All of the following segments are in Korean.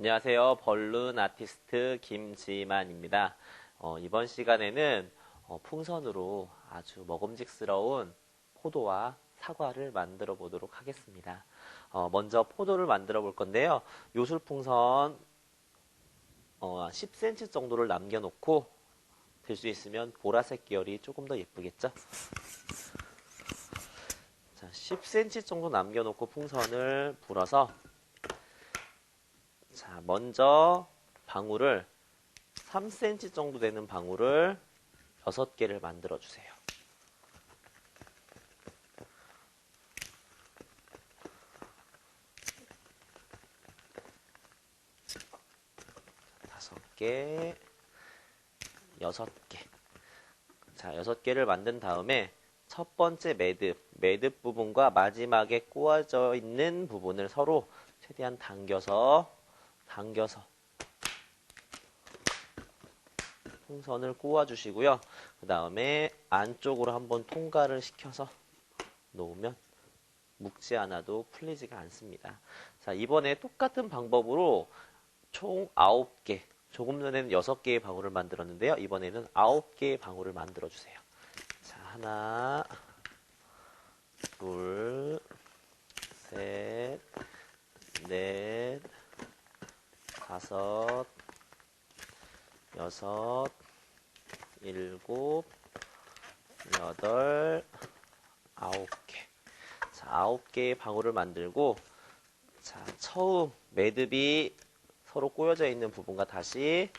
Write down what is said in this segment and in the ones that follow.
안녕하세요. 벌룬 아티스트 김지만입니다. 어, 이번 시간에는 어, 풍선으로 아주 먹음직스러운 포도와 사과를 만들어 보도록 하겠습니다. 어, 먼저 포도를 만들어 볼 건데요. 요술풍선 어, 10cm 정도를 남겨놓고 들 수 있으면 보라색 계열이 조금 더 예쁘겠죠? 자, 10cm 정도 남겨놓고 풍선을 불어서 자, 먼저 방울을 3cm 정도 되는 방울을 6개를 만들어 주세요. 다섯 개, 여섯 개. 자, 여섯 개를 만든 다음에 첫 번째 매듭, 매듭 부분과 마지막에 꼬아져 있는 부분을 서로 최대한 당겨서, 당겨서 풍선을 꼬아주시고요. 그 다음에 안쪽으로 한번 통과를 시켜서 놓으면 묶지 않아도 풀리지가 않습니다. 자, 이번에 똑같은 방법으로 총 9개, 조금 전에는 6개의 방울을 만들었는데요. 이번에는 9개의 방울을 만들어 주세요. 자, 하나, 둘, 셋, 넷, 다섯, 여섯, 일곱, 여덟, 아홉 개. 자, 아홉 개의 방울을 만들고, 자, 처음 매듭이 서로 꼬여져 있는 부분과 다시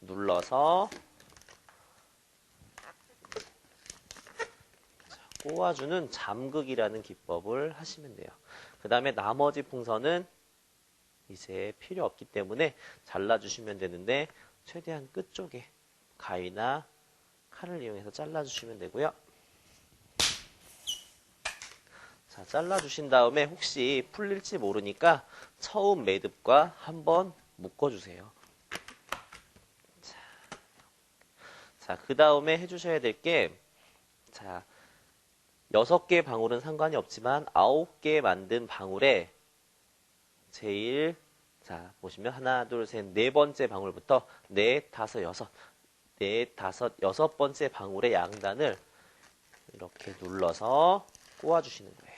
눌러서 자, 꼬아주는 잠극이라는 기법을 하시면 돼요. 그 다음에 나머지 풍선은 이제 필요 없기 때문에 잘라주시면 되는데 최대한 끝쪽에 가위나 칼을 이용해서 잘라주시면 되고요. 자, 잘라주신 다음에 혹시 풀릴지 모르니까 처음 매듭과 한번 묶어주세요. 자, 자, 그 다음에 해주셔야 될 게, 자, 여섯 개 방울은 상관이 없지만 아홉 개 만든 방울에 제일 자 보시면 하나 둘 셋 네 번째 방울부터 네 다섯 여섯 네 다섯 여섯 번째 방울의 양단을 이렇게 눌러서 꼬아주시는 거예요.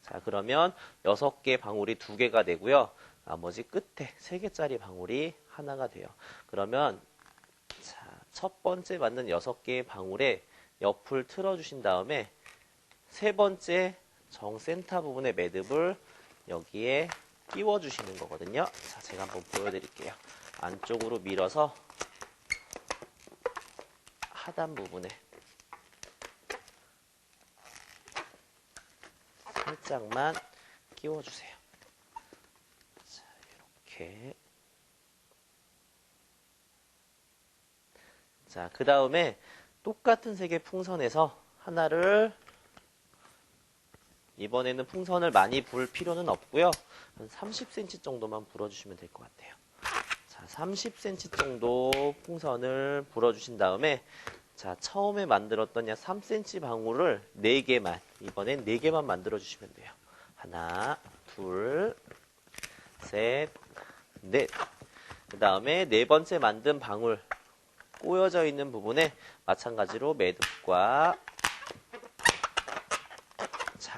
자 그러면 여섯 개 방울이 두 개가 되고요. 나머지 끝에 세 개짜리 방울이 하나가 돼요. 그러면 자, 첫 번째 맞는 여섯 개의 방울에 옆을 틀어주신 다음에 세 번째 정센터 부분의 매듭을 여기에 끼워주시는 거거든요. 자, 제가 한번 보여드릴게요. 안쪽으로 밀어서 하단 부분에 살짝만 끼워주세요. 자, 이렇게. 자, 그 다음에 똑같은 색의 풍선에서 하나를 이번에는 풍선을 많이 불 필요는 없고요. 한 30cm 정도만 불어주시면 될 것 같아요. 자, 30cm 정도 풍선을 불어주신 다음에 자, 처음에 만들었던 약 3cm 방울을 4개만, 이번엔 4개만 만들어주시면 돼요. 하나, 둘, 셋, 넷. 그 다음에 네 번째 만든 방울, 꼬여져 있는 부분에 마찬가지로 매듭과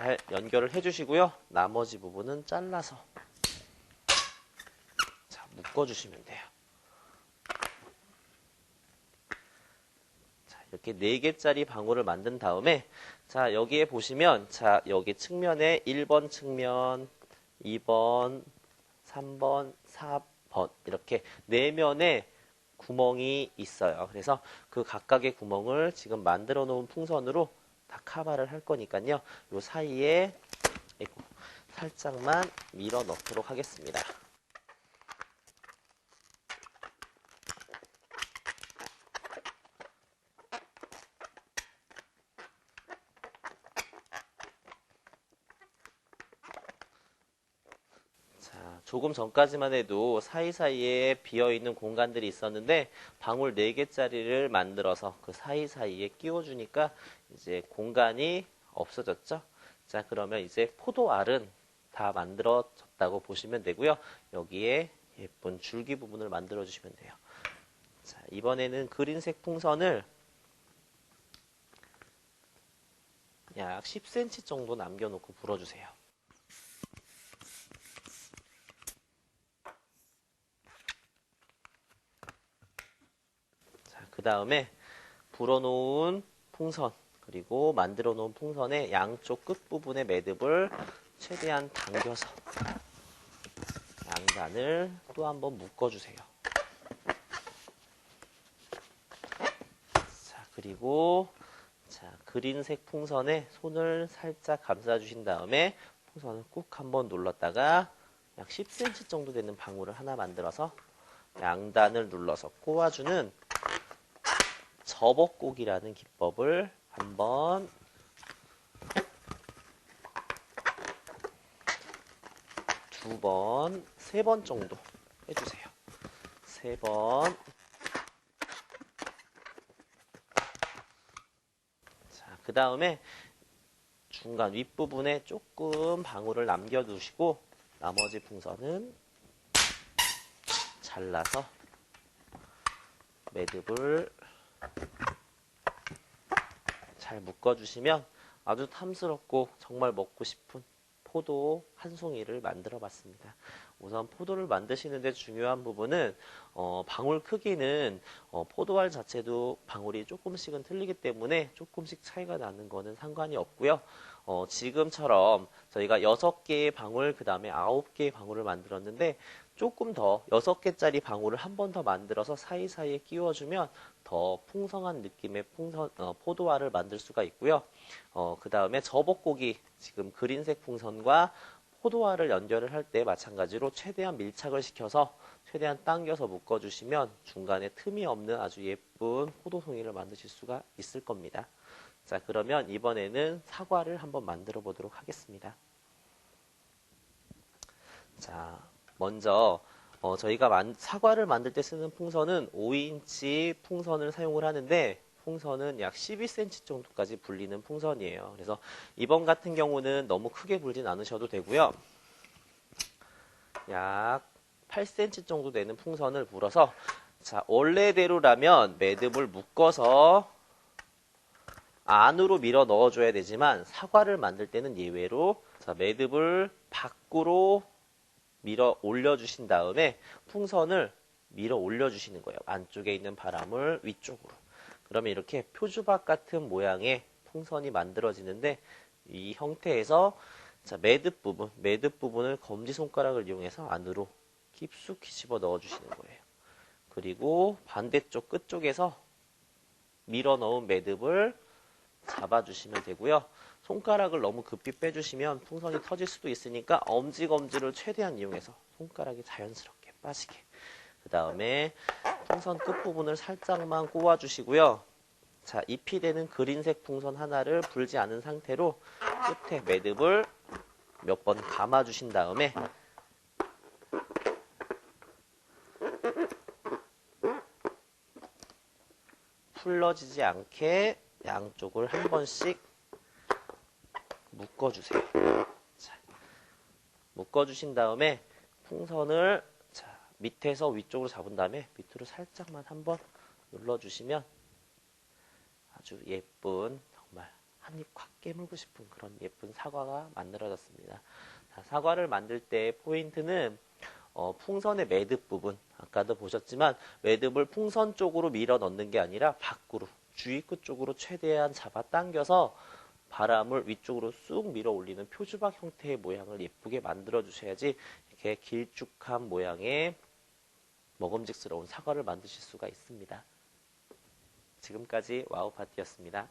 잘 연결을 해주시고요. 나머지 부분은 잘라서 자 묶어주시면 돼요. 자 이렇게 4개짜리 방울을 만든 다음에 자 여기에 보시면 자 여기 측면에 1번 측면, 2번, 3번, 4번 이렇게 네면에 구멍이 있어요. 그래서 그 각각의 구멍을 지금 만들어 놓은 풍선으로 다 카바를 할 거니까요. 요 사이에 살짝만 밀어 넣도록 하겠습니다. 자, 조금 전까지만 해도 사이사이에 비어있는 공간들이 있었는데 방울 4개짜리를 만들어서 그 사이사이에 끼워주니까 이제 공간이 없어졌죠. 자, 그러면 이제 포도알은 다 만들어졌다고 보시면 되고요. 여기에 예쁜 줄기 부분을 만들어 주시면 돼요. 자, 이번에는 그린색 풍선을 약 10cm 정도 남겨놓고 불어주세요. 자, 그 다음에 불어놓은 풍선, 그리고 만들어 놓은 풍선의 양쪽 끝부분의 매듭을 최대한 당겨서 양단을 또 한번 묶어주세요. 자, 그리고 자, 그린색 풍선에 손을 살짝 감싸주신 다음에 풍선을 꾹 한번 눌렀다가 약 10cm 정도 되는 방울을 하나 만들어서 양단을 눌러서 꼬아주는 접어꼬기라는 기법을 한번 두 번, 세 번 정도 해주세요. 세 번. 자, 그 다음에 중간 윗부분에 조금 방울을 남겨두시고 나머지 풍선은 잘라서 매듭을 잘 묶어주시면 아주 탐스럽고 정말 먹고 싶은 포도 한 송이를 만들어 봤습니다. 우선 포도를 만드시는데 중요한 부분은 어, 방울 크기는 어, 포도알 자체도 방울이 조금씩은 틀리기 때문에 조금씩 차이가 나는 거는 상관이 없고요. 어, 지금처럼 저희가 6개의 방울 그 다음에 9개의 방울을 만들었는데 조금 더 6개짜리 방울을 한 번 더 만들어서 사이사이에 끼워주면 더 풍성한 느낌의 풍선, 어, 포도알을 만들 수가 있고요. 어, 그 다음에 저복고기 지금 그린색 풍선과 포도알을 연결을 할 때 마찬가지로 최대한 밀착을 시켜서 최대한 당겨서 묶어주시면 중간에 틈이 없는 아주 예쁜 포도송이를 만드실 수가 있을 겁니다. 자, 그러면 이번에는 사과를 한번 만들어 보도록 하겠습니다. 자, 먼저 어, 저희가 만- 사과를 만들 때 쓰는 풍선은 5인치 풍선을 사용을 하는데 풍선은 약 12cm 정도까지 불리는 풍선이에요. 그래서 이번 같은 경우는 너무 크게 불진 않으셔도 되고요. 약 8cm 정도 되는 풍선을 불어서 자 원래대로라면 매듭을 묶어서 안으로 밀어 넣어줘야 되지만 사과를 만들 때는 예외로 자 매듭을 밖으로 밀어 올려주신 다음에 풍선을 밀어 올려주시는 거예요. 안쪽에 있는 바람을 위쪽으로. 그러면 이렇게 표주박 같은 모양의 풍선이 만들어지는데 이 형태에서 자, 매듭 부분, 매듭 부분을 검지 손가락을 이용해서 안으로 깊숙이 집어 넣어주시는 거예요. 그리고 반대쪽 끝쪽에서 밀어 넣은 매듭을 잡아주시면 되고요. 손가락을 너무 급히 빼주시면 풍선이 터질 수도 있으니까 엄지검지를 최대한 이용해서 손가락이 자연스럽게 빠지게. 그 다음에 풍선 끝부분을 살짝만 꼬아주시고요. 자, 잎이 되는 그린색 풍선 하나를 불지 않은 상태로 끝에 매듭을 몇 번 감아주신 다음에 풀러지지 않게 양쪽을 한 번씩 묶어주세요. 자, 묶어주신 다음에 풍선을 자, 밑에서 위쪽으로 잡은 다음에 밑으로 살짝만 한번 눌러주시면 아주 예쁜 정말 한입콱 깨물고 싶은 그런 예쁜 사과가 만들어졌습니다. 자, 사과를 만들 때 포인트는 어, 풍선의 매듭 부분 아까도 보셨지만 매듭을 풍선 쪽으로 밀어 넣는 게 아니라 밖으로 주위 끝 쪽으로 최대한 잡아 당겨서 바람을 위쪽으로 쑥 밀어 올리는 표주박 형태의 모양을 예쁘게 만들어 주셔야지 이렇게 길쭉한 모양의 먹음직스러운 사과를 만드실 수가 있습니다. 지금까지 와우 파티였습니다.